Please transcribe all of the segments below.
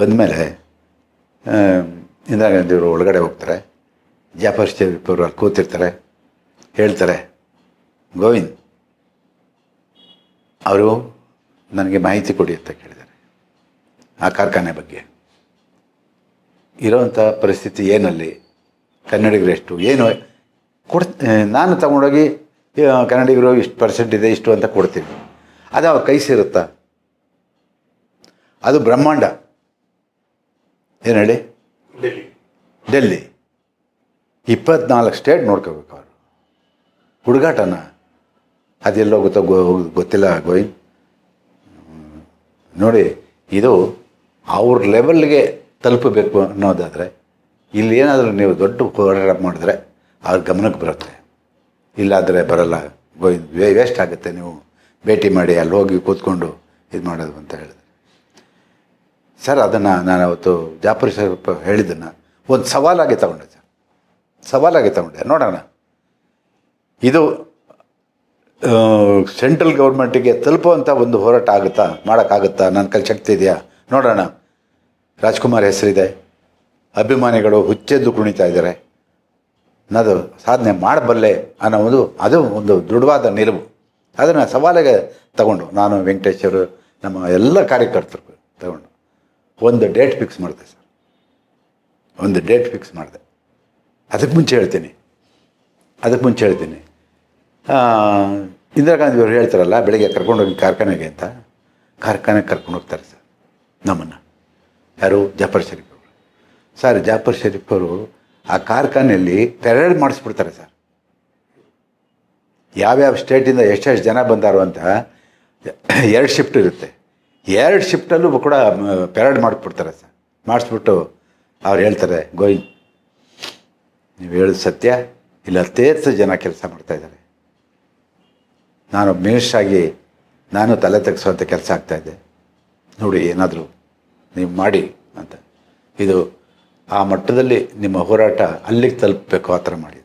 ಬಂದಮೇಲೆ ಇಂದಿರಾ ಗಾಂಧಿಯವರು ಒಳಗಡೆ ಹೋಗ್ತಾರೆ. ಜಾಫರ್ ಶರೀಫ್ ಅವರು ಕೂತಿರ್ತಾರೆ. ಹೇಳ್ತಾರೆ, ಗೋವಿಂದ್, ಅವರು ನನಗೆ ಮಾಹಿತಿ ಕೊಡಿ ಅಂತ ಕೇಳಿದ್ದಾರೆ, ಆ ಕಾರ್ಖಾನೆ ಬಗ್ಗೆ. ಇರೋವಂಥ ಪರಿಸ್ಥಿತಿ ಏನಲ್ಲಿ? ಕನ್ನಡಿಗರು ಎಷ್ಟು? ಏನು? ಕೊಡ್ ನಾನು ತಗೊಂಡೋಗಿ ಕನ್ನಡಿಗರು ಇಷ್ಟು ಪರ್ಸೆಂಟ್ ಇದೆ, ಇಷ್ಟು ಅಂತ ಕೊಡ್ತೀನಿ. ಅದು ಅವ್ರ ಕೈ ಸೇರುತ್ತಾ? ಅದು ಬ್ರಹ್ಮಾಂಡ. ಏನು ಹೇಳಿ? ಡೆಲ್ಲಿ. ಇಪ್ಪತ್ನಾಲ್ಕು ಸ್ಟೇಟ್ ನೋಡ್ಕೋಬೇಕು ಅವರು. ಹುಡುಗಾಟನ. ಅದೆಲ್ಲೋ ಗೊತ್ತೋ ಹೋಗೋ ಗೊತ್ತಿಲ್ಲ ಗೋವಿಂದ್. ನೋಡಿ ಇದು ಅವ್ರ ಲೆವೆಲ್ಗೆ ತಲುಪಬೇಕು ಅನ್ನೋದಾದರೆ ಇಲ್ಲಿ ಏನಾದರೂ ನೀವು ದೊಡ್ಡ ಹೋರಾಟ ಮಾಡಿದ್ರೆ ಅವ್ರ ಗಮನಕ್ಕೆ ಬರುತ್ತೆ. ಇಲ್ಲಾದರೆ ಬರಲ್ಲ. ಗೋವಿಂದ್ ವೇ ವೇಸ್ಟ್ ಆಗುತ್ತೆ ನೀವು. ಭೇಟಿ ಮಾಡಿ ಅಲ್ಲಿ ಹೋಗಿ ಕೂತ್ಕೊಂಡು ಇದು ಮಾಡೋದು ಅಂತ ಹೇಳಿದೆ ಸರ್, ಅದನ್ನು ನಾನು ಅವತ್ತು ಜಾಫರ್ ಸಾಹೇಬ್ ಹೇಳಿದ್ದನ್ನು ಒಂದು ಸವಾಲಾಗಿ ತಗೊಂಡೆ ಸರ್. ಸವಾಲಾಗಿ ತಗೊಂಡೆ. ನೋಡೋಣ. ಇದು ಸೆಂಟ್ರಲ್ ಗೌರ್ಮೆಂಟಿಗೆ ತಲುಪುವಂಥ ಒಂದು ಹೋರಾಟ ಆಗುತ್ತಾ, ಮಾಡೋಕ್ಕಾಗುತ್ತಾ ನನ್ನ ಕೈ ಶಕ್ತಿ ಇದೆಯಾ? ನೋಡೋಣ. ರಾಜ್ಕುಮಾರ್ ಹೆಸರಿದೆ. ಅಭಿಮಾನಿಗಳು ಹುಚ್ಚೆದ್ದು ಕುಣಿತಾ ಇದ್ದಾರೆ. ನಾನು ಸಾಧನೆ ಮಾಡಬಲ್ಲೆ ಅನ್ನೋ ಒಂದು, ಅದು ಒಂದು ದೃಢವಾದ ನಿಲುವು. ಅದನ್ನು ಸವಾಲಿಗೆ ತಗೊಂಡು, ನಾನು ವೆಂಕಟೇಶ್ವರು ನಮ್ಮ ಎಲ್ಲ ಕಾರ್ಯಕರ್ತರು ತಗೊಂಡು. ಒಂದು ಡೇಟ್ ಫಿಕ್ಸ್ ಮಾಡಿದೆ ಸರ್. ಒಂದು ಡೇಟ್ ಫಿಕ್ಸ್ ಮಾಡಿದೆ. ಅದಕ್ಕೆ ಮುಂಚೆ ಹೇಳ್ತೀನಿ. ಅದಕ್ಕೆ ಮುಂಚೆ ಹೇಳ್ತೀನಿ. ಇಂದಿರಾ ಗಾಂಧಿ ಅವರು ಹೇಳ್ತಾರಲ್ಲ, ಬೆಳಿಗ್ಗೆ ಕರ್ಕೊಂಡೋಗಿ ಕಾರ್ಖಾನೆಗೆ ಅಂತ. ಕಾರ್ಖಾನೆಗೆ ಕರ್ಕೊಂಡು ಹೋಗ್ತಾರೆ ಸರ್, ನಮ್ಮನ್ನು. ಯಾರು? ಜಾಫರ್ ಶರೀಫ್ ಅವರು. ಸರ್, ಜಾಫರ್ ಶರೀಫ್ ಅವರು ಆ ಕಾರ್ಖಾನೆಯಲ್ಲಿ ಪೆರೇಡ್ ಮಾಡಿಸ್ಬಿಡ್ತಾರೆ ಸರ್. ಯಾವ್ಯಾವ ಸ್ಟೇಟಿಂದ ಎಷ್ಟೆಷ್ಟು ಜನ ಬಂದಾರೋ ಅಂತ, ಎರಡು ಶಿಫ್ಟ್ ಇರುತ್ತೆ. ಎರಡು ಶಿಫ್ಟಲ್ಲೂ ಕೂಡ ಪೆರೇಡ್ ಮಾಡಿಬಿಡ್ತಾರೆ ಸರ್. ಮಾಡಿಸ್ಬಿಟ್ಟು ಅವ್ರು ಹೇಳ್ತಾರೆ ಗೋಯಿಂಗ್ ನೀವು ಹೇಳೋದು ಸತ್ಯ. ಇಲ್ಲ ಹತ್ತೇತ್ತು ಜನ ಕೆಲಸ ಮಾಡ್ತಾಯಿದ್ದಾರೆ ನಾನು ಮೇಷಾಗಿ ನಾನು ತಲೆ ತೆಗೆಸುವಂಥ ಕೆಲಸ ಆಗ್ತಾಯಿದ್ದೆ ನೋಡಿ, ಏನಾದರೂ ನೀವು ಮಾಡಿ ಅಂತ. ಇದು ಆ ಮಟ್ಟದಲ್ಲಿ ನಿಮ್ಮ ಹೋರಾಟ ಅಲ್ಲಿಗೆ ತಲುಪಬೇಕು, ಆ ಥರ ಮಾಡಿ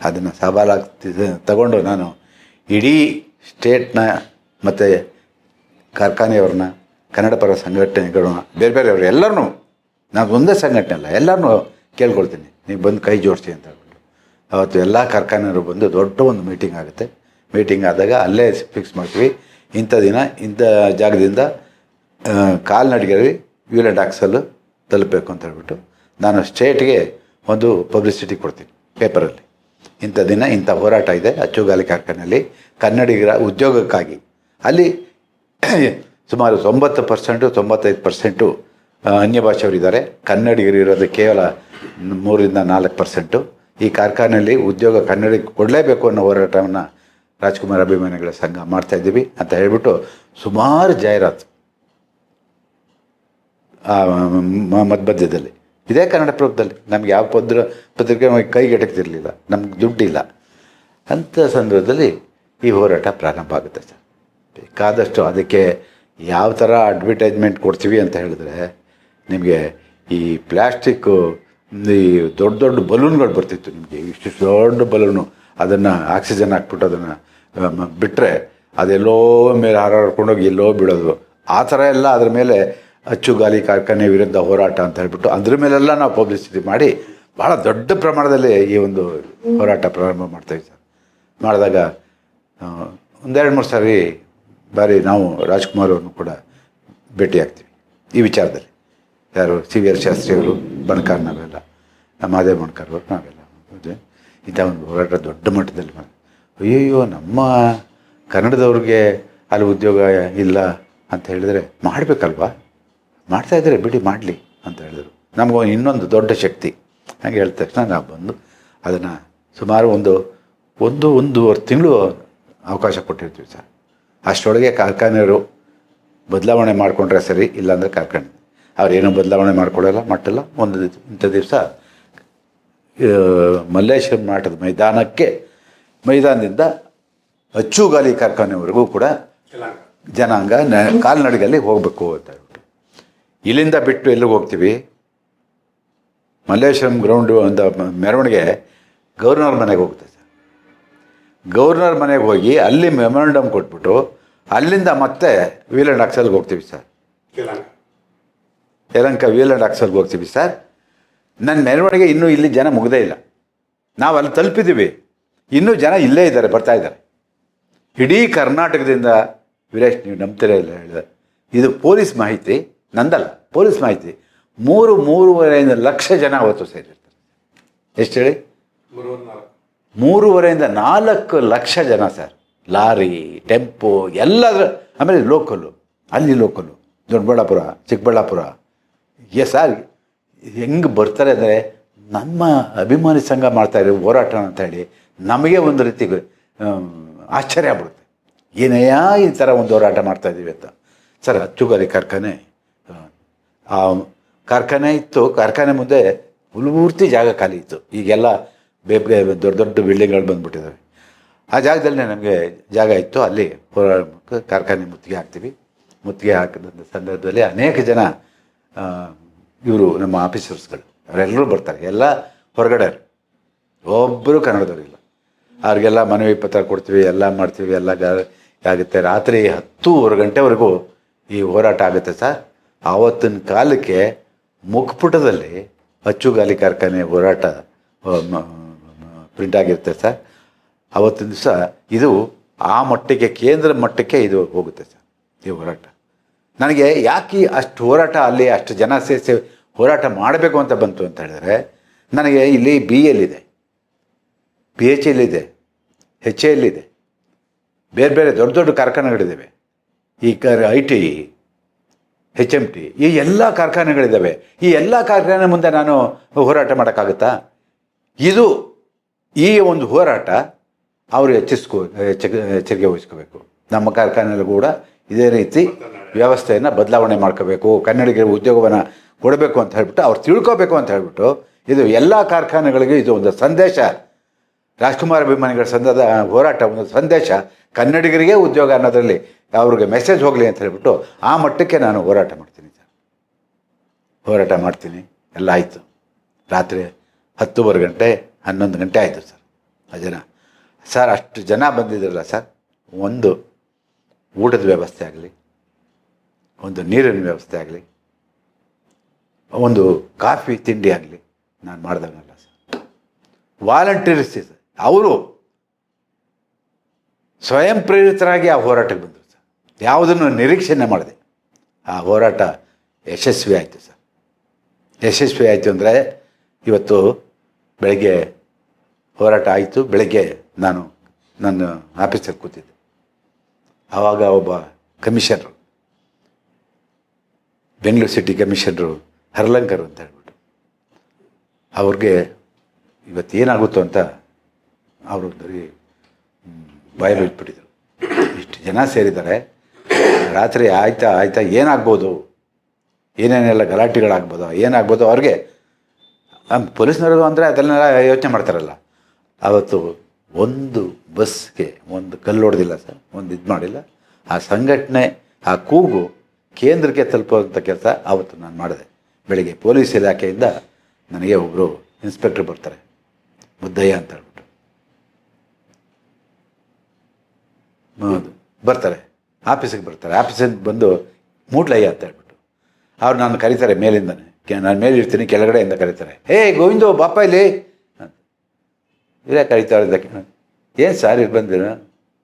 ಅದನ್ನು ಸವಾಲಾಗ್ತಿದ್ದ ತಗೊಂಡು ನಾನು ಇಡೀ ಸ್ಟೇಟ್ನ ಮತ್ತು ಕಾರ್ಖಾನೆಯವ್ರನ್ನ ಕನ್ನಡ ಪರ ಸಂಘಟನೆಗಳನ್ನ, ಬೇರೆ ಬೇರೆಯವ್ರು ಎಲ್ಲರನ್ನೂ, ನಾನು ಒಂದೇ ಸಂಘಟನೆ ಅಲ್ಲ, ಎಲ್ಲರನ್ನೂ ಕೇಳ್ಕೊಳ್ತೀನಿ. ನೀವು ಬಂದು ಕೈ ಜೋಡಿಸಿ ಅಂತ ಹೇಳ್ಬಿಟ್ಟು. ಅವತ್ತು ಎಲ್ಲ ಕಾರ್ಖಾನೆಯವರು ಬಂದು ದೊಡ್ಡ ಒಂದು ಮೀಟಿಂಗ್ ಆಗುತ್ತೆ. ಮೀಟಿಂಗ್ ಆದಾಗ ಅಲ್ಲೇ ಫಿಕ್ಸ್ ಮಾಡ್ತೀವಿ. ಇಂಥ ದಿನ, ಇಂಥ ಜಾಗದಿಂದ ಕಾಲ್ನಡಿಗೆಯಲ್ಲಿ ವ್ಯೂಲೆಂಟ್ ಆಕ್ಸಲ್ಲು ತಲುಪಬೇಕು ಅಂತ ಹೇಳ್ಬಿಟ್ಟು ನಾನು ಸ್ಟೇಟ್ಗೆ ಒಂದು ಪಬ್ಲಿಸಿಟಿ ಕೊಡ್ತೀನಿ ಪೇಪರಲ್ಲಿ ಇಂಥ ದಿನ ಇಂಥ ಹೋರಾಟ ಇದೆ ಅಚ್ಚುಗಾಲಿ ಕಾರ್ಖಾನೆಯಲ್ಲಿ. ಕನ್ನಡಿಗರ ಉದ್ಯೋಗಕ್ಕಾಗಿ. ಅಲ್ಲಿ ಸುಮಾರು ತೊಂಬತ್ತು ಪರ್ಸೆಂಟು ತೊಂಬತ್ತೈದು ಪರ್ಸೆಂಟು ಅನ್ಯ ಭಾಷೆಯವರಿದ್ದಾರೆ. ಕನ್ನಡಿಗರು ಇರೋದು ಕೇವಲ ಮೂರರಿಂದ ನಾಲ್ಕು ಪರ್ಸೆಂಟು. ಈ ಕಾರ್ಖಾನೆಯಲ್ಲಿ ಉದ್ಯೋಗ ಕನ್ನಡಿಗೆ ಕೊಡಲೇಬೇಕು ಅನ್ನೋ ಹೋರಾಟವನ್ನು ರಾಜ್ಕುಮಾರ್ ಅಭಿಮಾನಿಗಳ ಸಂಘ ಮಾಡ್ತಾಯಿದ್ದೀವಿ ಅಂತ ಹೇಳಿಬಿಟ್ಟು ಸುಮಾರು ಜಾಹೀರಾತು, ಆ, ಮ- ಮಧ್ಯದಲ್ಲಿ ಇದೇ ಕನ್ನಡ ಪ್ರಭದಲ್ಲಿ ನಮ್ಗೆ ಯಾವ ಪದ್ರ ಪತ್ರಿಕೆ ಕೈಗೆಟಕ್ತಿರಲಿಲ್ಲ ನಮ್ಗೆ ದುಡ್ಡಿಲ್ಲ. ಅಂಥ ಸಂದರ್ಭದಲ್ಲಿ ಈ ಹೋರಾಟ ಪ್ರಾರಂಭ ಆಗುತ್ತೆ ಸರ್. ಬೇಕಾದಷ್ಟು ಅದಕ್ಕೆ ಯಾವ ಥರ ಅಡ್ವರ್ಟೈಸ್ಮೆಂಟ್ ಕೊಡ್ತೀವಿ ಅಂತ ಹೇಳಿದ್ರೆ, ನಿಮಗೆ ಈ ಪ್ಲ್ಯಾಸ್ಟಿಕ್ಕು ಈ ದೊಡ್ಡ ದೊಡ್ಡ ಬಲೂನ್ಗಳು ಬರ್ತಿತ್ತು ನಿಮಗೆ. ಇಷ್ಟು ದೊಡ್ಡ ಬಲೂನು ಅದನ್ನು ಆಕ್ಸಿಜನ್ ಹಾಕ್ಬಿಟ್ಟು ಅದನ್ನು ಬಿಟ್ಟರೆ ಅದೆಲ್ಲೋ ಮೇಲೆ ಹಾರಾಡ್ಕೊಂಡೋಗಿ ಎಲ್ಲೋ ಬಿಡೋದು ಆ ಥರ ಎಲ್ಲ ಅದ್ರ ಮೇಲೆ ಅಚ್ಚುಗಾಲಿ ಕಾರ್ಖಾನೆ ವಿರುದ್ಧ ಹೋರಾಟ ಅಂತ ಹೇಳ್ಬಿಟ್ಟು ಅದ್ರ ಮೇಲೆಲ್ಲ ನಾವು ಪಬ್ಲಿಸಿಟಿ ಮಾಡಿ ಭಾಳ ದೊಡ್ಡ ಪ್ರಮಾಣದಲ್ಲಿ ಈ ಒಂದು ಹೋರಾಟ ಪ್ರಾರಂಭ ಮಾಡ್ತಾಯಿದ್ವಿ ಸರ್. ಮಾಡಿದಾಗ ಒಂದೆರಡು ಮೂರು ಸಾರಿ ಬಾರಿ ನಾವು ರಾಜ್ಕುಮಾರ್ ಅವ್ರನ್ನು ಕೂಡ ಭೇಟಿ ಆಗ್ತೀವಿ ಈ ವಿಚಾರದಲ್ಲಿ. ಯಾರು ಸಿ ವಿ ಆರ್ ಶಾಸ್ತ್ರಿಯವರು, ಬಣಕಾರ್ ನಾವೆಲ್ಲ, ಮಹಾದೇವ್ ಬಣಕಾರ್ ಅವರು, ನಾವೆಲ್ಲ ಇಂಥ ಒಂದು ಹೋರಾಟ ದೊಡ್ಡ ಮಟ್ಟದಲ್ಲಿ ಮಾಡಿ ಅಯ್ಯಯ್ಯೋ, ನಮ್ಮ ಕನ್ನಡದವ್ರಿಗೆ ಅಲ್ಲಿ ಉದ್ಯೋಗ ಇಲ್ಲ ಅಂತ ಹೇಳಿದರೆ ಮಾಡಬೇಕಲ್ವಾ? ಮಾಡ್ತಾಯಿದ್ದಾರೆ ಬಿಡಿ, ಮಾಡಲಿ ಅಂತ ಹೇಳಿದರು. ನಮಗೆ ಇನ್ನೊಂದು ದೊಡ್ಡ ಶಕ್ತಿ. ಹಾಗೆ ಹೇಳಿದ ತಕ್ಷಣ ನಾವು ಬಂದು ಅದನ್ನು ಸುಮಾರು ಒಂದು ಒಂದು, ಒಂದೂವರೆ ತಿಂಗಳು ಅವಕಾಶ ಕೊಟ್ಟಿರ್ತೀವಿ ಸರ್. ಅಷ್ಟರೊಳಗೆ ಕಾರ್ಖಾನೆಯವರು ಬದಲಾವಣೆ ಮಾಡಿಕೊಂಡ್ರೆ ಸರಿ, ಇಲ್ಲಾಂದರೆ ಕಾರ್ಖಾನೆ. ಅವ್ರೇನು ಬದಲಾವಣೆ ಮಾಡ್ಕೊಳ್ಳಲ್ಲ ಮಟ್ಟಲ್ಲ. ಒಂದು ಇಂಥ ದಿವಸ ಮಲ್ಲೇಶ್ವರ ಮಾಟದ ಮೈದಾನಕ್ಕೆ, ಮೈದಾನದಿಂದ ಅಚ್ಚುಗಾಲಿ ಕಾರ್ಖಾನೆವರೆಗೂ ಕೂಡ ಜನಾಂಗ ಕಾಲ್ನಡಿಗೆಯಲ್ಲಿ ಹೋಗಬೇಕು ಅಂತ ಇಲ್ಲಿಂದ ಬಿಟ್ಟು ಎಲ್ಲಿಗೆ ಹೋಗ್ತೀವಿ? ಮಲ್ಲೇಶ್ವರಂ ಗ್ರೌಂಡು ಅಂತ ಮೆರವಣಿಗೆ ಗವರ್ನರ್ ಮನೆಗೆ ಹೋಗುತ್ತೆ ಗವರ್ನರ್ ಮನೆಗೆ ಹೋಗಿ ಅಲ್ಲಿ ಮೆಮೊರಂಡಮ್ ಕೊಟ್ಬಿಟ್ಟು ಅಲ್ಲಿಂದ ಮತ್ತೆ ವೀಲಂಡ್ ಅಕ್ಸಲ್ಗೆ ಹೋಗ್ತೀವಿ ಸರ್. ಯಲಂಕ. ವೀಲ್ ಆ್ಯಂಡ್ ಅಕ್ಸಲ್ಗೆ ಹೋಗ್ತೀವಿ ಸರ್. ನನ್ನ ಮೆರವಣಿಗೆ ಇನ್ನೂ ಇಲ್ಲಿ ಜನ ಮುಗ್ದೇ ಇಲ್ಲ. ನಾವು ಅಲ್ಲಿ ತಲುಪಿದ್ದೀವಿ. ಇನ್ನೂ ಜನ ಇಲ್ಲೇ ಇದ್ದಾರೆ ಬರ್ತಾ ಇದ್ದಾರೆ. ಇಡೀ ಕರ್ನಾಟಕದಿಂದ ವೀರೇಶ್ ನೀವು ನಂಬ್ತೀರ ಇಲ್ಲ ಹೇಳಿದೆ ಇದು ಪೊಲೀಸ್ ಮಾಹಿತಿ ನಂದಲ್ಲ ಪೊಲೀಸ್ ಮಾಹಿತಿ. ಮೂರು ಮೂರುವರೆಯಿಂದ ಲಕ್ಷ ಜನ ಅವತ್ತು ಸೇರಿರ್ತಾರೆ. ಎಷ್ಟು ಹೇಳಿ? ಮೂರುವರೆಯಿಂದ ನಾಲ್ಕು ಲಕ್ಷ ಜನ ಸರ್. ಲಾರಿ, ಟೆಂಪೋ, ಎಲ್ಲದರ, ಆಮೇಲೆ ಲೋಕಲು ಅಲ್ಲಿ ಲೋಕಲು ದೊಡ್ಡಬಳ್ಳಾಪುರ, ಚಿಕ್ಕಬಳ್ಳಾಪುರ. ಎ ಸರ್, ಹೆಂಗೆ ಬರ್ತಾರೆ ಅಂದರೆ ನಮ್ಮ ಅಭಿಮಾನಿ ಸಂಘ ಮಾಡ್ತಾ ಇರೋ ಹೋರಾಟ ಅಂತ ಹೇಳಿ ನಮಗೆ ಒಂದು ರೀತಿ ಆಶ್ಚರ್ಯ ಆಗ್ಬಿಡುತ್ತೆ. ಏನೆಯಾ ಈ ಥರ ಒಂದು ಹೋರಾಟ ಮಾಡ್ತಾ ಇದ್ದೀವಿ ಅಂತ. ಸರ್ ಅಚ್ಚುಗಾರಿ ಕಾರ್ಖಾನೆ. ಆ, ಕಾರ್ಖಾನೆ ಇತ್ತು, ಕಾರ್ಖಾನೆ ಮುಂದೆ ಪೂರ್ತಿ ಜಾಗ ಖಾಲಿ ಇತ್ತು. ಈಗೆಲ್ಲ ಬೇರೆ ಬೇರೆ ದೊಡ್ಡ ದೊಡ್ಡ ಬಿಲ್ಡಿಂಗ್ಗಳು ಬಂದ್ಬಿಟ್ಟಿದ್ದಾವೆ ಆ ಜಾಗದಲ್ಲೇ ನಮಗೆ ಜಾಗ ಇತ್ತು. ಅಲ್ಲಿ ಹೋರಾಡಬೇಕು ಕಾರ್ಖಾನೆ ಮುತ್ತಿಗೆ ಹಾಕ್ತೀವಿ. ಮುತ್ತಿಗೆ ಹಾಕಿದ ಸಂದರ್ಭದಲ್ಲಿ ಅನೇಕ ಜನ ಇವರು ನಮ್ಮ ಆಫೀಸರ್ಸ್ಗಳು. ಅವರೆಲ್ಲರೂ ಬರ್ತಾರೆ. ಎಲ್ಲ ಹೊರಗಡೆ ಒಬ್ಬರು ಕನ್ನಡದವರಿಲ್ಲ ಅವ್ರಿಗೆಲ್ಲ ಮನವಿ ಪತ್ರ ಕೊಡ್ತೀವಿ, ಎಲ್ಲ ಮಾಡ್ತೀವಿ, ಎಲ್ಲ ಆಗುತ್ತೆ. ರಾತ್ರಿ ಹತ್ತೂವರೆ ಗಂಟೆವರೆಗೂ ಈ ಹೋರಾಟ ಆಗುತ್ತೆ ಸರ್. ಆವತ್ತಿನ ಕಾಲಕ್ಕೆ ಮುಖಪುಟದಲ್ಲಿ ಅಚ್ಚುಗಾಲಿ ಕಾರ್ಖಾನೆ ಹೋರಾಟ ಪ್ರಿಂಟ್ ಆಗಿರುತ್ತೆ ಸರ್ ಅವತ್ತಿನ ದಿವಸ ಇದು ಆ ಮಟ್ಟಕ್ಕೆ ಕೇಂದ್ರ ಮಟ್ಟಕ್ಕೆ ಇದು ಹೋಗುತ್ತೆ ಸರ್ ಈ ಹೋರಾಟ. ನನಗೆ ಯಾಕೆ ಅಷ್ಟು ಹೋರಾಟ ಅಲ್ಲಿ ಅಷ್ಟು ಜನ ಸೇರಿಸಿ ಹೋರಾಟ ಮಾಡಬೇಕು ಅಂತ ಬಂತು ಅಂತ ಹೇಳಿದ್ರೆ, ನನಗೆ ಇಲ್ಲಿ ಬಿ ಎಲ್ಲಿದೆ ಪಿ ಎಚ್ ಎಲ್ಲಿದೆ ಹೆಚ್ ಎಲ್ಲಿದೆ ಬೇರೆ ಬೇರೆ ದೊಡ್ಡ ದೊಡ್ಡ ಕಾರ್ಖಾನೆಗಳಿದ್ದಾವೆ ಈ ಕ I T H M T ಈ ಎಲ್ಲ ಕಾರ್ಖಾನೆಗಳಿದ್ದಾವೆ ಈ ಎಲ್ಲ ಕಾರ್ಖಾನೆ ಮುಂದೆ ನಾನು ಹೋರಾಟ ಮಾಡೋಕ್ಕಾಗುತ್ತಾ? ಇದು ಈ ಒಂದು ಹೋರಾಟ ಅವರು ಹೆಚ್ಚಿಸ್ಕೋ ಎಚ್ಚ- ಎಚ್ಚರಿಕೆ ವಹಿಸ್ಕೋಬೇಕು. ನಮ್ಮ ಕಾರ್ಖಾನೆಯಲ್ಲೂ ಕೂಡ ಇದೇ ರೀತಿ ವ್ಯವಸ್ಥೆಯನ್ನು ಬದಲಾವಣೆ ಮಾಡ್ಕೋಬೇಕು. ಕನ್ನಡಿಗರಿಗೆ ಉದ್ಯೋಗವನ್ನು ಕೊಡಬೇಕು ಅಂತ ಹೇಳ್ಬಿಟ್ಟು ಅವ್ರು ತಿಳ್ಕೋಬೇಕು ಅಂತ ಹೇಳ್ಬಿಟ್ಟು ಇದು ಎಲ್ಲ ಕಾರ್ಖಾನೆಗಳಿಗೆ ಇದು ಒಂದು ಸಂದೇಶ. ರಾಜ್ಕುಮಾರ್ ಅಭಿಮಾನಿಗಳ ಸಂದದ ಹೋರಾಟ ಒಂದು ಸಂದೇಶ. ಕನ್ನಡಿಗರಿಗೆ ಉದ್ಯೋಗ ಅನ್ನೋದರಲ್ಲಿ ಅವ್ರಿಗೆ ಮೆಸೇಜ್ ಹೋಗಲಿ ಅಂತ ಹೇಳ್ಬಿಟ್ಟು ಆ ಮಟ್ಟಕ್ಕೆ ನಾನು ಹೋರಾಟ ಮಾಡ್ತೀನಿ ಸರ್. ಹೋರಾಟ ಮಾಡ್ತೀನಿ. ಎಲ್ಲ ಆಯಿತು. ರಾತ್ರಿ ಹತ್ತುವರೆ ಗಂಟೆ ಹನ್ನೊಂದು ಗಂಟೆ ಆಯಿತು ಸರ್. ಆ ಸರ್, ಅಷ್ಟು ಜನ ಬಂದಿದ್ರಲ್ಲ ಸರ್. ಒಂದು ಊಟದ ವ್ಯವಸ್ಥೆ ಆಗಲಿ, ಒಂದು ನೀರಿನ ವ್ಯವಸ್ಥೆ ಆಗಲಿ, ಒಂದು ಕಾಫಿ ತಿಂಡಿ ಆಗಲಿ ನಾನು ಮಾಡ್ದಂಗಲ್ಲ ಸರ್. ವಾಲಂಟಿಯರ್ಸ್ ಅವರು ಸ್ವಯಂ ಪ್ರೇರಿತರಾಗಿ ಆ ಹೋರಾಟಕ್ಕೆ ಬಂದರು ಸರ್. ಯಾವುದನ್ನು ನಿರೀಕ್ಷಣೆ ಮಾಡಿದೆ. ಆ ಹೋರಾಟ ಯಶಸ್ವಿ ಆಯಿತು ಸರ್. ಯಶಸ್ವಿ ಆಯಿತು ಅಂದರೆ ಇವತ್ತು ಬೆಳಗ್ಗೆ ಹೋರಾಟ ಆಯಿತು. ಬೆಳಗ್ಗೆ ನಾನು ನನ್ನ ಆಫೀಸಲ್ಲಿ ಕೂತಿದ್ದೆ. ಆವಾಗ ಒಬ್ಬ commissioner, Bengaluru city commissioner Harlankar ಅಂತ ಹೇಳ್ಬಿಟ್ಟು ಅವ್ರಿಗೆ ಇವತ್ತು ಏನಾಗುತ್ತೋ ಅಂತ ಅವರು ಭಯ ಬಿಟ್ಬಿಟ್ಟಿದ್ರು ಇಷ್ಟು ಜನ ಸೇರಿದ್ದಾರೆ. ರಾತ್ರಿ ಆಯ್ತಾ ಆಯ್ತಾ ಏನಾಗ್ಬೋದು? ಏನೇನೆಲ್ಲ ಗಲಾಟೆಗಳಾಗ್ಬೋದು? ಏನಾಗ್ಬೋದು? ಅವ್ರಿಗೆ ಪೊಲೀಸ್ನವರು ಅಂದರೆ ಅದನ್ನೆಲ್ಲ ಯೋಚನೆ ಮಾಡ್ತಾರಲ್ಲ. ಆವತ್ತು ಒಂದು ಬಸ್ಗೆ ಒಂದು ಕಲ್ಲು ಹೊಡೆದಿಲ್ಲ ಸರ್, ಒಂದು ಇದು ಮಾಡಿಲ್ಲ. ಆ ಸಂಘಟನೆ, ಆ ಕೂಗು ಕೇಂದ್ರಕ್ಕೆ ತಲುಪುವಂಥ ಕೆಲಸ ಆವತ್ತು ನಾನು ಮಾಡಿದೆ. ಬೆಳಿಗ್ಗೆ ಪೊಲೀಸ್ ಇಲಾಖೆಯಿಂದ ನನಗೆ ಒಬ್ಬರು ಇನ್ಸ್ಪೆಕ್ಟ್ರ್ ಬರ್ತಾರೆ. ಮುದ್ದಯ್ಯ ಅಂತ ಹೇಳ್ಬಿಟ್ಟು. ಹೌದು. ಬರ್ತಾರೆ. ಆಫೀಸಿಗೆ ಬರ್ತಾರೆ. ಆಫೀಸಿಂದ ಬಂದು ಮೂಟ್ಲಯ್ಯ ಅಂತ ಹೇಳ್ಬಿಟ್ಟು. ಅವ್ರು ನಾನು ಕರೀತಾರೆ ಮೇಲಿಂದನೇ. ನಾನು ಮೇಲಿರ್ತೀನಿ ಕೆಳಗಡೆಯಿಂದ ಕರೀತಾರೆ. ಹೇ, ಗೋವಿಂದು ಬಾಪ ಇಲ್ಲಿ. ಇವರೇ ಕರೀತಾರೆ ಅದಕ್ಕೆ ಏನು ಸಾರ್ ಇಲ್ಲಿ ಬಂದಿರ?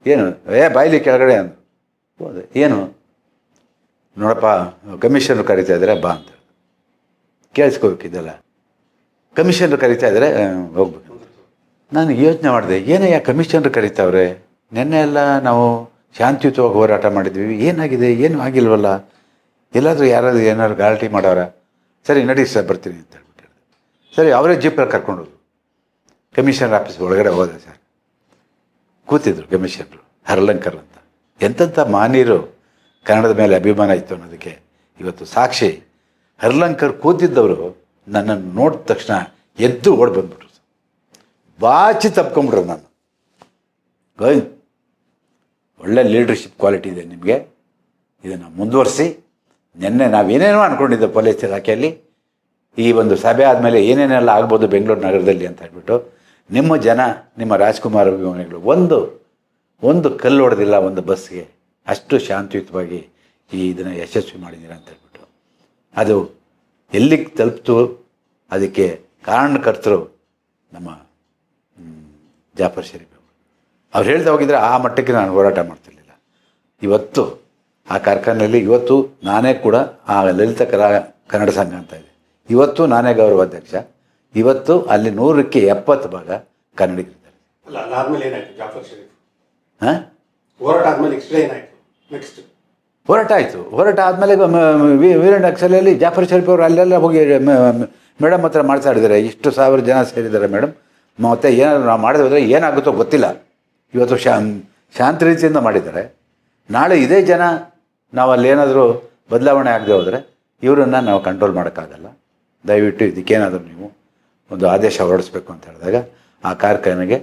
ಏನು? ಏ, ಬಾಯ್ಲಿ ಕೆಳಗಡೆ ಅಂತ ಹೋದೆ, ಏನು? ನೋಡಪ್ಪ, ಕಮಿಷನ್ ಕರಿತಾ ಇದ್ದಾರೆ ಬಾ ಅಂತ ಕೇಳಿಸ್ಕೋಬೇಕಿದ್ದಲ್ಲ ಕಮಿಷನ್ ಕರಿತಾ ಕರೀತಾ ಇದ್ದಾರೆ ಹೋಗ್ಬೇಕು. ನಾನು ಯೋಚನೆ ಮಾಡಿದೆ, ಏನಯ್ಯ ಕಮಿಷನ್ರು ಕರಿತಾವ್ರೆ? ನಿನ್ನೆ ಎಲ್ಲ ನಾವು ಶಾಂತಿಯುತವಾಗಿ ಹೋರಾಟ ಮಾಡಿದ್ವಿ. ಏನಾಗಿದೆ? ಏನು ಆಗಿಲ್ವಲ್ಲ? ಎಲ್ಲಾದರೂ ಯಾರಾದರೂ ಏನಾದ್ರು ಗಾಲ್ಟಿ ಮಾಡೋರ? ಸರಿ, ನಡಿ ಸರ್, ಬರ್ತೀನಿ ಅಂತ ಹೇಳ್ಬಿಟ್ಟು ಸರಿ, ಅವರೇ ಜೀಪಲ್ಲಿ ಹೋದರು ಕಮಿಷನರ್ ಆಫೀಸ್ ಒಳಗಡೆ ಹೋದೆ ಸರ್. ಕೂತಿದ್ರು ಕಮಿಷನರು ಹರಲಂಕರ್ ಅಂತ. ಎಂತೆಂಥ ಮಾನೀರು ಕನ್ನಡದ ಮೇಲೆ ಅಭಿಮಾನ ಇತ್ತು ಅನ್ನೋದಕ್ಕೆ ಇವತ್ತು ಸಾಕ್ಷಿ. ಹರ್ಲಂಕರ್ ಕೂತಿದ್ದವರು ನನ್ನನ್ನು ನೋಡಿದ ತಕ್ಷಣ ಎದ್ದು ಓಡಿ ಬಂದ್ಬಿಟ್ರು ಸರ್. ಬಾಚಿ ತಪ್ಕೊಂಬಿಟ್ರು ನಾನು ಗೋವಿಂದ್ ಒಳ್ಳೆ ಲೀಡರ್ಶಿಪ್ ಕ್ವಾಲಿಟಿ ಇದೆ ನಿಮಗೆ. ಇದನ್ನು ಮುಂದುವರಿಸಿ. ನಿನ್ನೆ ನಾವೇನೇನೋ ಅಂದ್ಕೊಂಡಿದ್ದೆ ಪೊಲೀಸ್ ಇಲಾಖೆಯಲ್ಲಿ. ಈ ಒಂದು ಸಭೆ ಆದಮೇಲೆ ಏನೇನೆಲ್ಲ ಆಗ್ಬೋದು ಬೆಂಗಳೂರು ನಗರದಲ್ಲಿ ಅಂತ ಹೇಳ್ಬಿಟ್ಟು ನಿಮ್ಮ ಜನ, ನಿಮ್ಮ ರಾಜ್ಕುಮಾರ್ ಅಭಿಮಾನಿಗಳು ಒಂದು ಒಂದು ಕಲ್ಲು ಹೊಡೆದಿಲ್ಲ ಒಂದು ಬಸ್ಗೆ. ಅಷ್ಟು ಶಾಂತಿಯುತವಾಗಿ ಈ ಇದನ್ನು ಯಶಸ್ವಿ ಮಾಡಿದ್ದೀರ ಅಂತ ಹೇಳ್ಬಿಟ್ಟು. ಅದು ಎಲ್ಲಿಗೆ ತಲುಪ್ತು, ಅದಕ್ಕೆ ಕಾರಣಕರ್ತರು ನಮ್ಮ ಜಾಫರ್ ಶರೀಫ್ ಅವ್ರು ಹೇಳ್ತಾ ಹೋಗಿದ್ರೆ ಆ ಮಟ್ಟಕ್ಕೆ ನಾನು ಹೋರಾಟ ಮಾಡ್ತಿರ್ಲಿಲ್ಲ. ಇವತ್ತು ಆ ಕಾರ್ಖಾನೆಯಲ್ಲಿ ಇವತ್ತು ನಾನೇ ಕೂಡ ಆ ಲಲಿತ ಕಲಾ ಕನ್ನಡ ಸಂಘ ಅಂತ ಇದೆ. ಇವತ್ತು ನಾನೇ ಗೌರವಾಧ್ಯಕ್ಷ ಇವತ್ತು ಅಲ್ಲಿ ನೂರಕ್ಕೆ ಎಪ್ಪತ್ತು ಭಾಗ ಕನ್ನಡಿಗರಿದ್ದಾರೆ. ಹಾಂ? ಹೋರಾಟ ಆಯಿತು. ಹೋರಾಟ ಆದಮೇಲೆ ವೀರಣ್ಣ ನಕ್ಸಲಲ್ಲಿ ಜಾಫರ್ ಶರೀಫ್ ಅವರು ಅಲ್ಲೆಲ್ಲ ಹೋಗಿ ಮೇಡಮ್ ಹತ್ರ ಮಾಡ್ತಾ ಇದ್ದಾರೆ ಇಷ್ಟು ಸಾವಿರ ಜನ ಸೇರಿದ್ದಾರೆ ಮೇಡಮ್. ಮತ್ತೆ ಏನಾದ್ರು ನಾವು ಮಾಡಿದ್ರೆ ಹೋದರೆ ಏನಾಗುತ್ತೋ ಗೊತ್ತಿಲ್ಲ. ಇವತ್ತು ಶಾ ಶಾಂತ ರೀತಿಯಿಂದ ಮಾಡಿದ್ದಾರೆ. ನಾಳೆ ಇದೇ ಜನ ನಾವು ಅಲ್ಲಿ ಏನಾದರೂ ಬದಲಾವಣೆ ಆಗದೆ ಹೋದರೆ ಇವರನ್ನು ನಾವು ಕಂಟ್ರೋಲ್ ಮಾಡೋಕ್ಕಾಗಲ್ಲ. ದಯವಿಟ್ಟು ಇದಕ್ಕೇನಾದರೂ ನೀವು ಒಂದು ಆದೇಶ ಹೊರಡಿಸ್ಬೇಕು ಅಂತ ಹೇಳಿದಾಗ ಆ ಕಾರ್ಖಾನೆಗೆ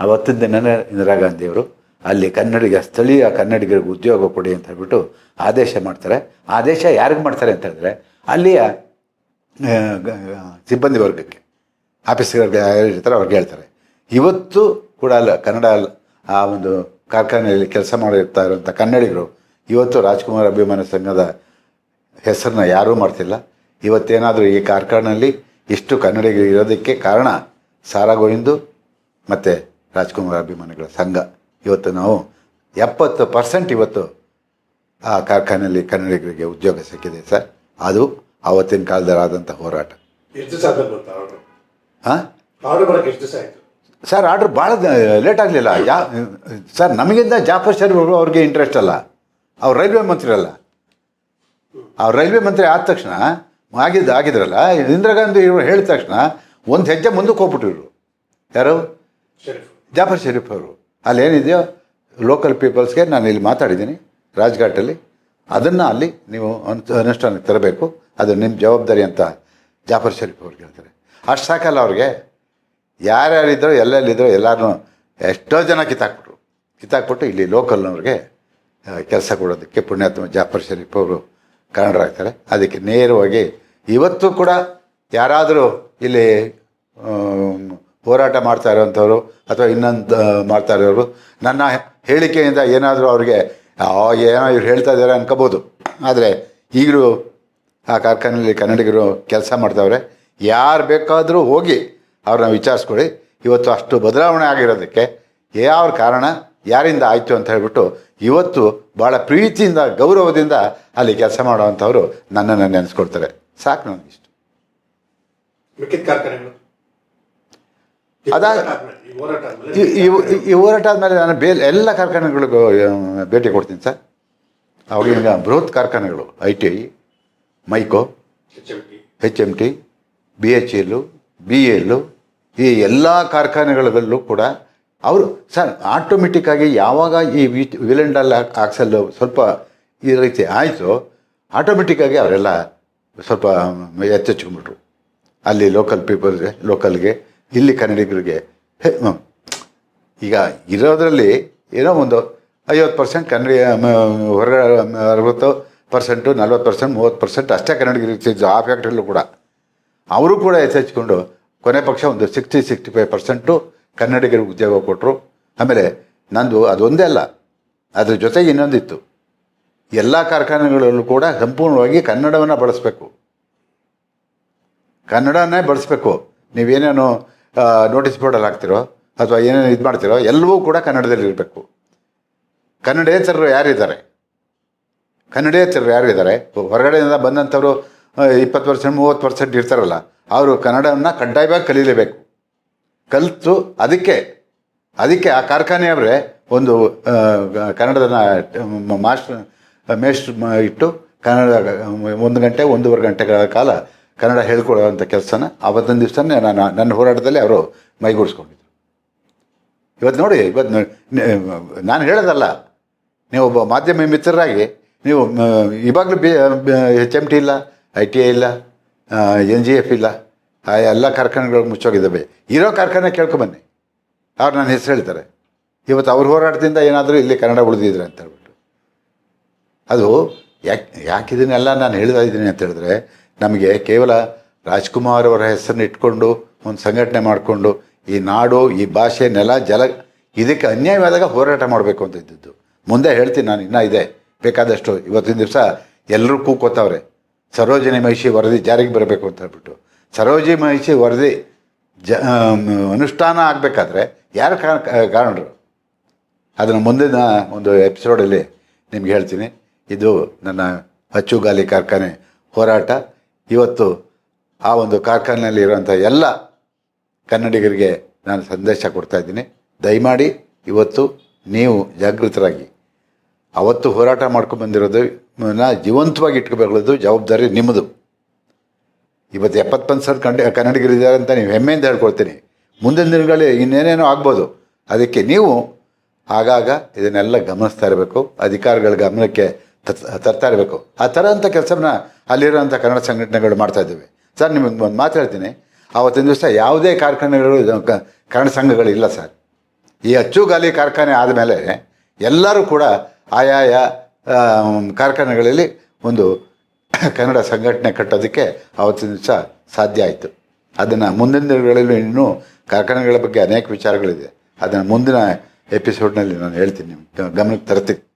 ಅವತ್ತು ದಿನನೇ ಇಂದಿರಾ ಗಾಂಧಿಯವರು ಅಲ್ಲಿ ಕನ್ನಡಿಗ, ಸ್ಥಳೀಯ ಕನ್ನಡಿಗರಿಗೆ ಉದ್ಯೋಗ ಕೊಡಿ ಅಂತ ಹೇಳ್ಬಿಟ್ಟು ಆದೇಶ ಮಾಡ್ತಾರೆ. ಆದೇಶ ಯಾರಿಗೆ ಮಾಡ್ತಾರೆ ಅಂತ ಹೇಳಿದ್ರೆ ಅಲ್ಲಿಯ ಸಿಬ್ಬಂದಿ ವರ್ಗಕ್ಕೆ. ಆಫೀಸ್ಗಳಿಗೆ ಯಾರಿರ್ತಾರೆ ಅವ್ರಿಗೆ ಹೇಳ್ತಾರೆ. ಇವತ್ತು ಕೂಡ ಅಲ್ಲ, ಕನ್ನಡ ಆ ಒಂದು ಕಾರ್ಖಾನೆಯಲ್ಲಿ ಕೆಲಸ ಮಾಡಿರ್ತಾ ಇರುವಂಥ ಕನ್ನಡಿಗರು ಇವತ್ತು ರಾಜ್ಕುಮಾರ್ ಅಭಿಮಾನ ಸಂಘದ ಹೆಸರನ್ನ ಯಾರೂ ಮಾಡ್ತಿಲ್ಲ ಇವತ್ತೇನಾದರೂ ಈ ಕಾರ್ಖಾನೆಯಲ್ಲಿ ಇಷ್ಟು ಕನ್ನಡಿಗರು ಇರೋದಕ್ಕೆ ಕಾರಣ ಸಾರಾ ಗೋವಿಂದು ಮತ್ತು ರಾಜ್ಕುಮಾರ್ ಅಭಿಮಾನಿಗಳ ಸಂಘ. ಇವತ್ತು ನಾವು ಎಪ್ಪತ್ತು ಪರ್ಸೆಂಟ್ ಇವತ್ತು ಆ ಕಾರ್ಖಾನೆಯಲ್ಲಿ ಕನ್ನಡಿಗರಿಗೆ ಉದ್ಯೋಗ ಸಿಕ್ಕಿದೆ ಸರ್. ಅದು ಆವತ್ತಿನ ಕಾಲದಲ್ಲಾದಂಥ ಹೋರಾಟ. ಹಾಂ ಸರ್ ಆರ್ಡ್ರ್ ಭಾಳ ಲೇಟ್ ಆಗಲಿಲ್ಲ. ಯಾ ಸರ್ ನಮಗಿಂತ ಜಾಫರ್ ಶರೀಫ್ ಅವರು ಅವ್ರಿಗೆ ಇಂಟ್ರೆಸ್ಟ್ ಅಲ್ಲ. ಅವ್ರು ರೈಲ್ವೆ ಮಂತ್ರಿ ಅಲ್ಲ ಅವ್ರು ರೈಲ್ವೆ ಮಂತ್ರಿ ಆದ ತಕ್ಷಣ ಆಗಿದ್ದು ಆಗಿದ್ರಲ್ಲ ಇಂದಿರಾ ಗಾಂಧಿ ಇವರು ಹೇಳಿದ ತಕ್ಷಣ ಒಂದು ಹೆಜ್ಜೆ ಮುಂದಕ್ಕೆ ಹೋಗ್ಬಿಟ್ರು ಇವರು. ಯಾರು? ಜಾಫರ್ ಶರೀಫ್ ಅವರು. ಅಲ್ಲೇನಿದೆಯೋ ಲೋಕಲ್ ಪೀಪಲ್ಸ್ಗೆ ನಾನು ಇಲ್ಲಿ ಮಾತಾಡಿದ್ದೀನಿ ರಾಜ್ಘಾಟಲ್ಲಿ. ಅದನ್ನು ಅಲ್ಲಿ ನೀವು ಅನು- ಅನುಷ್ಠಾನಕ್ಕೆ ತರಬೇಕು. ಅದು ನಿಮ್ಮ ಜವಾಬ್ದಾರಿ ಅಂತ ಜಾಫರ್ ಶರೀಫ್ ಅವ್ರಿಗೆ ಹೇಳ್ತಾರೆ. ಅಷ್ಟು ಸಾಕಲ್ಲ ಅವ್ರಿಗೆ. ಯಾರ್ಯಾರಿದ್ದರು ಎಲ್ಲೆಲ್ಲಿದ್ದರು ಎಲ್ಲರೂ ಎಷ್ಟೋ ಜನ ಕಿತ್ತಾಕ್ಬಿಟ್ರು. ಕಿತ್ತಾಕ್ಬಿಟ್ಟು ಇಲ್ಲಿ ಲೋಕಲ್ನವ್ರಿಗೆ ಕೆಲಸ ಕೊಡೋದಕ್ಕೆ ಪುಣ್ಯಾತ್ಮ ಜಾಫರ್ ಶರೀಫ್ ಅವರು ಕಾರಣರಾಗ್ತಾರೆ. ಅದಕ್ಕೆ ನೇರವಾಗಿ ಇವತ್ತು ಕೂಡ ಯಾರಾದರೂ ಇಲ್ಲಿ ಹೋರಾಟ ಮಾಡ್ತಾ ಇರೋವಂಥವ್ರು ಅಥವಾ ಇನ್ನೊಂದು ಮಾಡ್ತಾ ಇರೋರು, ನನ್ನ ಹೇಳಿಕೆಯಿಂದ ಏನಾದರೂ ಅವ್ರಿಗೆ ಏನೋ ಇವ್ರು ಹೇಳ್ತಾ ಇದ್ದಾರೆ ಅನ್ಕೋಬೋದು. ಆದರೆ ಈಗಲೂ ಆ ಕಾರ್ಖಾನೆಯಲ್ಲಿ ಕನ್ನಡಿಗರು ಕೆಲಸ ಮಾಡ್ತಾವ್ರೆ. ಯಾರು ಬೇಕಾದರೂ ಹೋಗಿ ಅವ್ರನ್ನ ವಿಚಾರಿಸ್ಕೊಳ್ಳಿ. ಇವತ್ತು ಅಷ್ಟು ಬದಲಾವಣೆ ಆಗಿರೋದಕ್ಕೆ ಯಾವ ಕಾರಣ? ಯಾರಿಂದ ಆಯಿತು ಅಂತ ಹೇಳ್ಬಿಟ್ಟು ಇವತ್ತು ಭಾಳ ಪ್ರೀತಿಯಿಂದ ಗೌರವದಿಂದ ಅಲ್ಲಿ ಕೆಲಸ ಮಾಡುವಂಥವ್ರು ನನ್ನನ್ನು ನೆನೆಸ್ಕೊಡ್ತಾರೆ. ಸಾಕು ನನಗೆ ಇಷ್ಟು. ಕಾರ್ಖಾನೆಗಳು. ಈ ಅದಾ- ಹೋರಾಟ ಆದ್ಮೇಲೆ, ನಾನು ಬೇ ಎಲ್ಲ ಕಾರ್ಖಾನೆಗಳಿಗೂ ಭೇಟಿ ಕೊಡ್ತೀನಿ ಸರ್. ಅವಾಗಿನ ಬೃಹತ್ ಕಾರ್ಖಾನೆಗಳು I T I MICO H H M T B H L B L ಈ ಎಲ್ಲ ಕಾರ್ಖಾನೆಗಳಲ್ಲೂ ಕೂಡ ಅವರು, ಸರ್ ಆಟೋಮೆಟಿಕ್ಕಾಗಿ ಯಾವಾಗ ಈ ವಿಟ್ ವಿಲೆಂಡಲ್ ಆಕ್ಸಲ್ ಸ್ವಲ್ಪ ಈ ರೀತಿ ಆಯಿತು ಆಟೋಮೆಟಿಕ್ಕಾಗಿ ಅವರೆಲ್ಲ ಸ್ವಲ್ಪ ಎಚ್ಚೆಚ್ಕೊಂಡ್ಬಿಟ್ರು ಅಲ್ಲಿ ಲೋಕಲ್ ಪೀಪಲ್ಗೆ ಲೋಕಲ್ಗೆ ಇಲ್ಲಿ ಕನ್ನಡಿಗರಿಗೆ. ಈಗ ಇರೋದ್ರಲ್ಲಿ ಏನೋ ಒಂದು ಐವತ್ತು ಪರ್ಸೆಂಟ್ ಕನ್ನಡ ಹೊರಗಡೆ ಅರವತ್ತು ಪರ್ಸೆಂಟು ನಲ್ವತ್ತು ಪರ್ಸೆಂಟ್ ಮೂವತ್ತು ಪರ್ಸೆಂಟ್ ಅಷ್ಟೇ ಕನ್ನಡಿಗರು ಇರ್ತಿದ್ರು ಆ ಫ್ಯಾಕ್ಟ್ರಿಯಲ್ಲೂ ಕೂಡ ಅವರು ಕೂಡ ಎಚ್ಚೆಚ್ಕೊಂಡು ಕೊನೆ ಪಕ್ಷ ಒಂದು ಸಿಕ್ಸ್ಟಿ ಸಿಕ್ಸ್ಟಿ ಫೈವ್ ಪರ್ಸೆಂಟು ಕನ್ನಡಿಗರಿಗೆ ಉದ್ಯೋಗ ಕೊಟ್ಟರು ಆಮೇಲೆ ನಂದು ಅದೊಂದೇ ಅಲ್ಲ, ಅದ್ರ ಜೊತೆಗೆ ಇನ್ನೊಂದಿತ್ತು. ಎಲ್ಲ ಕಾರ್ಖಾನೆಗಳಲ್ಲೂ ಕೂಡ ಸಂಪೂರ್ಣವಾಗಿ ಕನ್ನಡವನ್ನು ಬಳಸಬೇಕು. ಕನ್ನಡನೇ ಬಳಸಬೇಕು. ನೀವೇನೇನು ನೋಟಿಸ್ ಬೋರ್ಡಲ್ಲಿ ಹಾಕ್ತಿರೋ, ಅಥವಾ ಏನೇನು ಇದು ಮಾಡ್ತಿರೋ, ಎಲ್ಲವೂ ಕೂಡ ಕನ್ನಡದಲ್ಲಿ ಇರಬೇಕು. ಕನ್ನಡೇತರರು ಯಾರಿದ್ದಾರೆ ಕನ್ನಡೇತರರು ಯಾರಿದ್ದಾರೆ ಹೊರಗಡೆಯಿಂದ ಬಂದಂಥವರು ಇಪ್ಪತ್ತು ಪರ್ಸೆಂಟ್ ಮೂವತ್ತು ಪರ್ಸೆಂಟ್ ಇರ್ತಾರಲ್ಲ, ಅವರು ಕನ್ನಡವನ್ನು ಕಡ್ಡಾಯವಾಗಿ ಕಲೀಲೇಬೇಕು. ಕಲಿತು ಅದಕ್ಕೆ ಅದಕ್ಕೆ ಆ ಕಾರ್ಖಾನೆಯವರೇ ಒಂದು ಕನ್ನಡದ ಮಾಸ್ಟರ್, ಮೇಷ್ಟ್ರ್ ಇಟ್ಟು ಕನ್ನಡ ಒಂದು ಗಂಟೆ, ಒಂದೂವರೆ ಗಂಟೆಗಳ ಕಾಲ ಕನ್ನಡ ಹೇಳ್ಕೊಡೋವಂಥ ಕೆಲಸನ ಆವತ್ತೊಂದು ದಿವಸನೇ ನಾನು, ನನ್ನ ಹೋರಾಟದಲ್ಲಿ ಅವರು ಮೈಗೂಡಿಸ್ಕೊಂಡಿದ್ರು. ಇವತ್ತು ನೋಡಿ, ಇವತ್ತು ನಾನು ಹೇಳೋದಲ್ಲ, ನೀವು ಒಬ್ಬ ಮಾಧ್ಯಮ ಮಿತ್ರರಾಗಿ, ನೀವು ಇವಾಗಲೂ ಬಿ ಎಚ್ ಎಂ ಟಿ ಇಲ್ಲ, ಐ ಟಿ ಐ ಇಲ್ಲ ಎನ್ ಜಿ ಎಫ್ ಇಲ್ಲ ಆ ಎಲ್ಲ ಕಾರ್ಖಾನೆಗಳು ಮುಚ್ಚೋಗಿದ್ದಾವೆ. ಇರೋ ಕಾರ್ಖಾನೆ ಕೇಳ್ಕೊಂಬನ್ನಿ ಅವ್ರು ನನ್ನ ಹೆಸರು ಹೇಳ್ತಾರೆ. ಇವತ್ತು ಅವ್ರ ಹೋರಾಟದಿಂದ ಏನಾದರೂ ಇಲ್ಲಿ ಕನ್ನಡ ಉಳಿದಿದ್ರೆ ಅಂತ ಹೇಳ್ಬಿಟ್ಟು. ಅದು ಯಾಕೆ ಯಾಕೆ ಇದನ್ನೆಲ್ಲ ನಾನು ಹೇಳ್ತಾ ಇದ್ದೀನಿ ಅಂತ ಹೇಳಿದ್ರೆ, ನಮಗೆ ಕೇವಲ ರಾಜ್ಕುಮಾರ್ ಅವರ ಹೆಸರನ್ನ ಇಟ್ಕೊಂಡು, ಒಂದು ಸಂಘಟನೆ ಮಾಡಿಕೊಂಡು, ಈ ನಾಡು, ಈ ಭಾಷೆ, ನೆಲ, ಜಲ, ಇದಕ್ಕೆ ಅನ್ಯಾಯವಾದಾಗ ಹೋರಾಟ ಮಾಡಬೇಕು ಅಂತ ಇದ್ದಿದ್ದು. ಮುಂದೆ ಹೇಳ್ತೀನಿ ನಾನು, ಇನ್ನೂ ಇದೆ. ಬೇಕಾದಷ್ಟು ಇವತ್ತಿನ ದಿವಸ ಎಲ್ಲರೂ ಕೂಕೋತಾವ್ರೆ. ಸರೋಜಿನಿ ಮಹಿಷಿ ವರದಿ ಜಾರಿಗೆ ಬರಬೇಕು ಅಂತ ಹೇಳ್ಬಿಟ್ಟು. ಸರೋಜಿನಿ ಮಹಿಷಿ ವರದಿ ಜ ಅನುಷ್ಠಾನ ಆಗಬೇಕಾದ್ರೆ ಯಾರು ಕಾರಣ- ಕಾರಣರು? ಅದನ್ನು ಮುಂದಿನ ಒಂದು ಎಪಿಸೋಡಲ್ಲಿ ನಿಮ್ಗೆ ಹೇಳ್ತೀನಿ. ಇದು ನನ್ನ ಅಚ್ಚುಗಾಲಿ ಕಾರ್ಖಾನೆ ಹೋರಾಟ. ಇವತ್ತು ಆ ಒಂದು ಕಾರ್ಖಾನೆಯಲ್ಲಿ ಇರುವಂಥ ಎಲ್ಲ ಕನ್ನಡಿಗರಿಗೆ ನಾನು ಸಂದೇಶ ಕೊಡ್ತಾ ಇದ್ದೀನಿ. ದಯಮಾಡಿ ಇವತ್ತು ನೀವು ಜಾಗೃತರಾಗಿ. ಅವತ್ತು ಹೋರಾಟ ಮಾಡ್ಕೊಂಡು ಬಂದಿರೋದು ನ ಜೀವಂತವಾಗಿ ಇಟ್ಕೋಬೇಕು ಜವಾಬ್ದಾರಿ ನಿಮ್ಮದು. ಇವತ್ತು ಎಪ್ಪತ್ತೊಂದು ಸಾವಿರ ಕಂಡ ಕನ್ನಡಿಗರಿದ್ದಾರೆ ಅಂತ ನೀವು ಹೆಮ್ಮೆಯಿಂದ ಹೇಳ್ಕೊಳ್ತೀನಿ. ಮುಂದಿನ ದಿನಗಳಲ್ಲಿ ಇನ್ನೇನೇನೋ ಆಗ್ಬೋದು. ಅದಕ್ಕೆ ನೀವು ಆಗಾಗ ಇದನ್ನೆಲ್ಲ ಗಮನಿಸ್ತಾ ಇರಬೇಕು. ಅಧಿಕಾರಿಗಳ ಗಮನಕ್ಕೆ ತರ್ತಾ ಇರಬೇಕು. ಆ ಥರ ಅಂಥ ಕೆಲಸವನ್ನು ಅಲ್ಲಿರೋಂಥ ಕನ್ನಡ ಸಂಘಟನೆಗಳು ಮಾಡ್ತಾ ಇದ್ದೀವಿ. ಸರ್, ನಿಮಗೆ ಒಂದು ಮಾತು ಹೇಳ್ತೀನಿ. ಆವತ್ತಿನ ದಿವಸ ಯಾವುದೇ ಕಾರ್ಖಾನೆಗಳು ಕನ್ನಡ ಸಂಘಗಳಿಲ್ಲ ಸರ್. ಈ ಅಚ್ಚುಗಾಲಿ ಕಾರ್ಖಾನೆ ಆದಮೇಲೆ ಎಲ್ಲರೂ ಕೂಡ ಆಯಾಯ ಕಾರ್ಖಾನೆಗಳಲ್ಲಿ ಒಂದು ಕನ್ನಡ ಸಂಘಟನೆ ಕಟ್ಟೋದಕ್ಕೆ ಆವತ್ತಿನ ದಿವಸ ಸಾಧ್ಯ ಆಯಿತು. ಅದನ್ನು ಮುಂದಿನ ದಿನಗಳಲ್ಲಿ ಇನ್ನೂ ಕಾರ್ಖಾನೆಗಳ ಬಗ್ಗೆ ಅನೇಕ ವಿಚಾರಗಳಿದೆ. ಅದನ್ನು ಮುಂದಿನ ಎಪಿಸೋಡ್ನಲ್ಲಿ ನಾನು ಹೇಳ್ತೀನಿ ನಿಮ್ಗೆ. ಗಮನಕ್ಕೆ ತರ್ತೀನಿ.